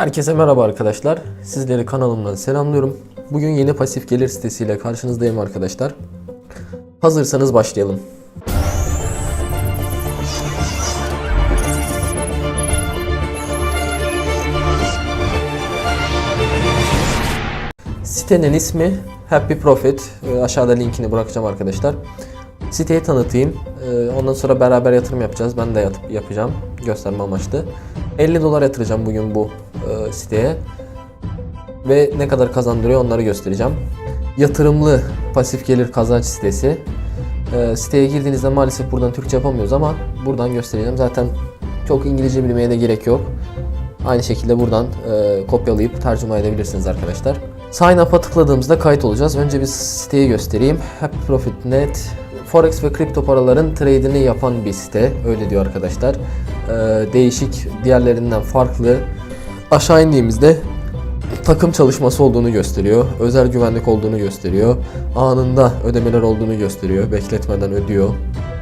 Herkese merhaba arkadaşlar. Sizleri kanalımdan selamlıyorum. Bugün yeni pasif gelir sitesiyle karşınızdayım arkadaşlar. Hazırsanız başlayalım. Sitenin ismi Happy Profit. Ee, Aşağıda linkini bırakacağım arkadaşlar. Siteyi tanıtayım. Ee, Ondan sonra beraber yatırım yapacağız. Ben de yat- yapacağım. Gösterme amaçlı. 50 dolar yatıracağım bugün bu e, siteye. Ve ne kadar kazandırıyor onları göstereceğim. Yatırımlı pasif gelir kazanç sitesi. Ee, Siteye girdiğinizde maalesef buradan Türkçe yapamıyoruz ama buradan göstereceğim. Zaten çok İngilizce bilmeye de gerek yok. Aynı şekilde buradan e, kopyalayıp tercüme edebilirsiniz arkadaşlar. Sign up'a tıkladığımızda kayıt olacağız. Önce bir siteyi göstereyim. Happy Profit Net Forex ve kripto paraların trade'ini yapan bir site. Öyle diyor arkadaşlar. E, değişik, diğerlerinden farklı. Aşağı indiğimizde takım çalışması olduğunu gösteriyor. Özel güvenlik olduğunu gösteriyor. Anında ödemeler olduğunu gösteriyor. Bekletmeden ödüyor.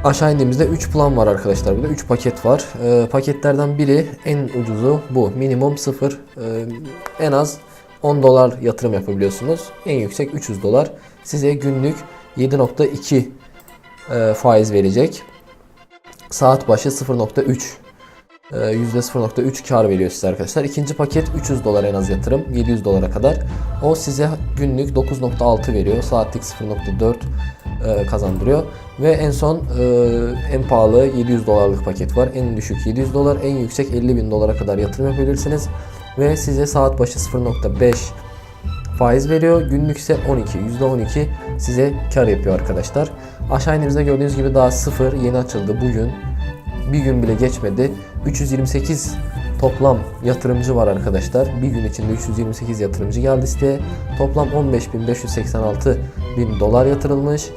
Aşağı indiğimizde 3 plan var arkadaşlar burada. 3 paket var. Ee, paketlerden biri en ucuzu bu. Minimum 0. en az 10 dolar yatırım yapabiliyorsunuz. En yüksek 300 dolar. Size günlük 7.2 e, faiz verecek. Saat başı 0.3 ee, %0.3 kar veriyor size arkadaşlar. İkinci paket 300 dolar en az yatırım. 700 dolara kadar. O size günlük 9.6 veriyor. Saatlik 0.4 e, kazandırıyor. Ve en son e, en pahalı 700 dolarlık paket var. En düşük 700 dolar, en yüksek 50 bin dolara kadar yatırım yapabilirsiniz. Ve size saat başı 0.5 faiz veriyor. Günlük ise 12, %12 size kar yapıyor arkadaşlar. Aşağı indiğimizde gördüğünüz gibi daha sıfır yeni açıldı bugün. Bir gün bile geçmedi. 328 toplam yatırımcı var arkadaşlar. Bir gün içinde 328 yatırımcı geldi siteye. Toplam 15.586 bin dolar yatırılmış.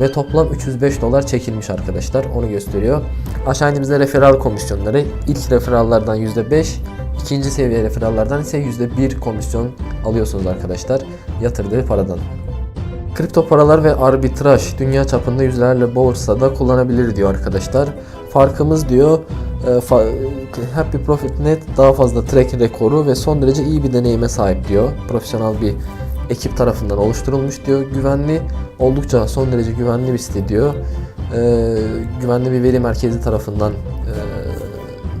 Ve toplam 305 dolar çekilmiş arkadaşlar. Onu gösteriyor. Aşağı indiğimizde referral komisyonları. ilk referallardan %5, ikinci seviye referallardan ise %1 komisyon alıyorsunuz arkadaşlar. Yatırdığı paradan. Kripto paralar ve arbitraj dünya çapında yüzlerle borsada kullanabilir diyor arkadaşlar. Farkımız diyor e, Happy Profit Net daha fazla track rekoru ve son derece iyi bir deneyime sahip diyor. Profesyonel bir ekip tarafından oluşturulmuş diyor. Güvenli, oldukça son derece güvenli bir site diyor. E, güvenli bir veri merkezi tarafından e,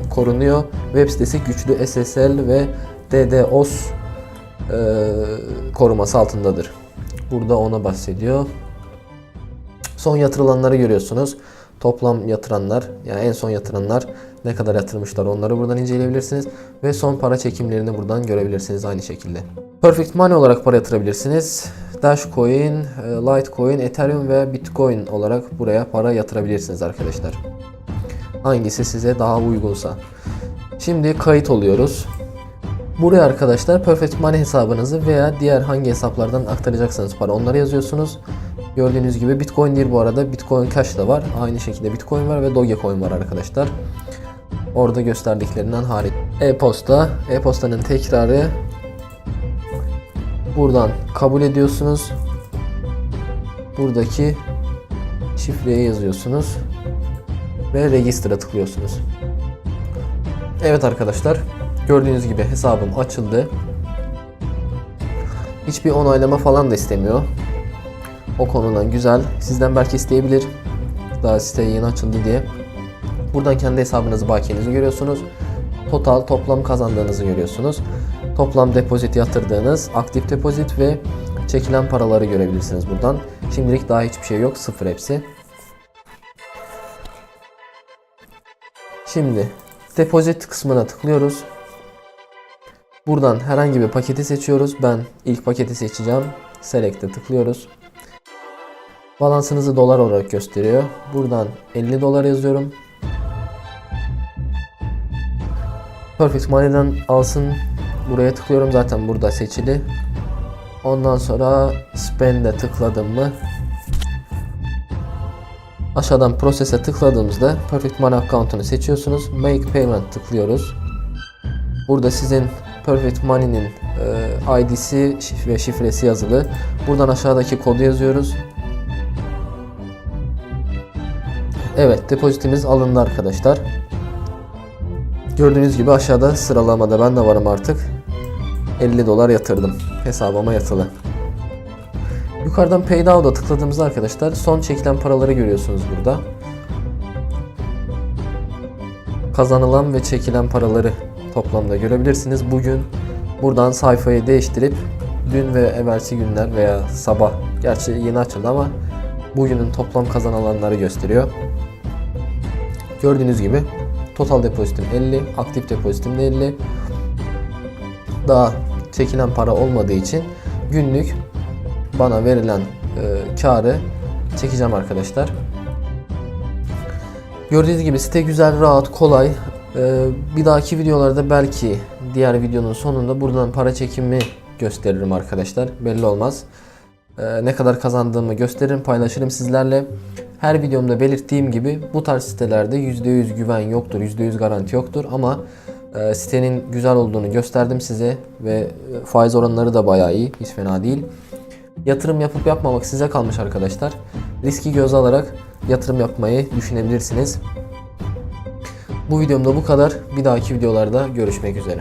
korunuyor. Web sitesi güçlü SSL ve DDoS e, koruması altındadır. Burada ona bahsediyor. Son yatırılanları görüyorsunuz. Toplam yatıranlar, yani en son yatıranlar ne kadar yatırmışlar onları buradan inceleyebilirsiniz. Ve son para çekimlerini buradan görebilirsiniz aynı şekilde. Perfect Money olarak para yatırabilirsiniz. Dashcoin, e, Litecoin, Ethereum ve Bitcoin olarak buraya para yatırabilirsiniz arkadaşlar. Hangisi size daha uygunsa. Şimdi kayıt oluyoruz. Buraya arkadaşlar Perfect Money hesabınızı veya diğer hangi hesaplardan aktaracaksanız para onları yazıyorsunuz. Gördüğünüz gibi Bitcoin değil bu arada. Bitcoin Cash da var. Aynı şekilde Bitcoin var ve Dogecoin var arkadaşlar. Orada gösterdiklerinden hariç. E-posta. E-postanın tekrarı. Buradan kabul ediyorsunuz. Buradaki şifreyi yazıyorsunuz. Ve register'a tıklıyorsunuz. Evet arkadaşlar. Gördüğünüz gibi hesabım açıldı. Hiçbir onaylama falan da istemiyor. O konudan güzel. Sizden belki isteyebilir. Daha site yeni açıldı diye. Buradan kendi hesabınızı bakiyenizi görüyorsunuz. Total toplam kazandığınızı görüyorsunuz. Toplam depozit yatırdığınız, aktif depozit ve çekilen paraları görebilirsiniz buradan. Şimdilik daha hiçbir şey yok. Sıfır hepsi. Şimdi depozit kısmına tıklıyoruz. Buradan herhangi bir paketi seçiyoruz. Ben ilk paketi seçeceğim. Select'e tıklıyoruz. Balansınızı dolar olarak gösteriyor. Buradan 50 dolar yazıyorum. Perfect Money'den alsın. Buraya tıklıyorum zaten burada seçili. Ondan sonra Spend'e tıkladım mı Aşağıdan Process'e tıkladığımızda Perfect Money account'unu seçiyorsunuz. Make Payment tıklıyoruz. Burada sizin Perfect Money'nin e, ID'si ve şifresi yazılı. Buradan aşağıdaki kodu yazıyoruz. Evet, depozitimiz alındı arkadaşlar. Gördüğünüz gibi aşağıda sıralamada ben de varım artık. 50 dolar yatırdım. Hesabıma yatılı. Yukarıdan Pay Now'da tıkladığımızda arkadaşlar son çekilen paraları görüyorsunuz burada. Kazanılan ve çekilen paraları toplamda görebilirsiniz. Bugün buradan sayfayı değiştirip dün ve evvelsi günler veya sabah gerçi yeni açıldı ama bugünün toplam kazanılanları gösteriyor. Gördüğünüz gibi total depozitim 50, aktif depozitim de 50. Daha çekilen para olmadığı için günlük bana verilen e, karı çekeceğim arkadaşlar. Gördüğünüz gibi site güzel, rahat, kolay. E, bir dahaki videolarda belki diğer videonun sonunda buradan para çekimi gösteririm arkadaşlar. Belli olmaz. E, ne kadar kazandığımı gösteririm, paylaşırım sizlerle. Her videomda belirttiğim gibi bu tarz sitelerde %100 güven yoktur, %100 garanti yoktur ama e, sitenin güzel olduğunu gösterdim size ve e, faiz oranları da bayağı iyi, hiç fena değil. Yatırım yapıp yapmamak size kalmış arkadaşlar. Riski göze alarak yatırım yapmayı düşünebilirsiniz. Bu videomda bu kadar. Bir dahaki videolarda görüşmek üzere.